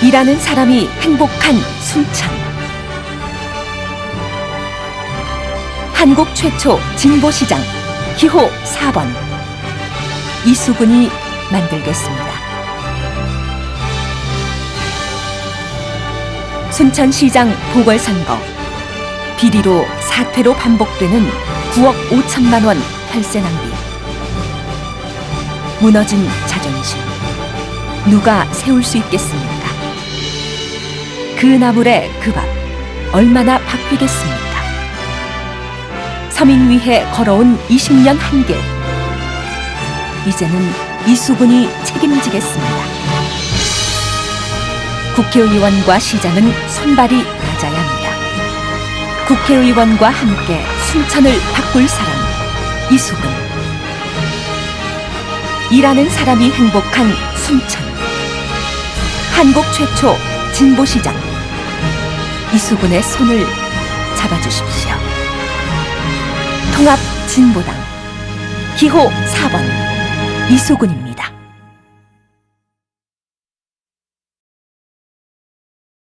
일하는 사람이 행복한 순천. 한국 최초 진보시장 기호 4번 이수근이 만들겠습니다. 순천시장 보궐선거 비리로 사퇴로 반복되는 9억 5천만 원 혈세 낭비 무너진 자존심 누가 세울 수 있겠습니까? 그 나물의 그 밥 얼마나 바뀌겠습니까? 서민 위해 걸어온 20년 한계 이제는 이수근이 책임지겠습니다. 국회의원과 시장은 손발이 맞아야 합니다. 국회의원과 함께 순천을 바꿀 사람 이수근 일하는 사람이 행복한 순천 한국 최초 진보시장 이수근의 손을 잡아주십시오. 통합 진보당 기호 4번 이수근입니다.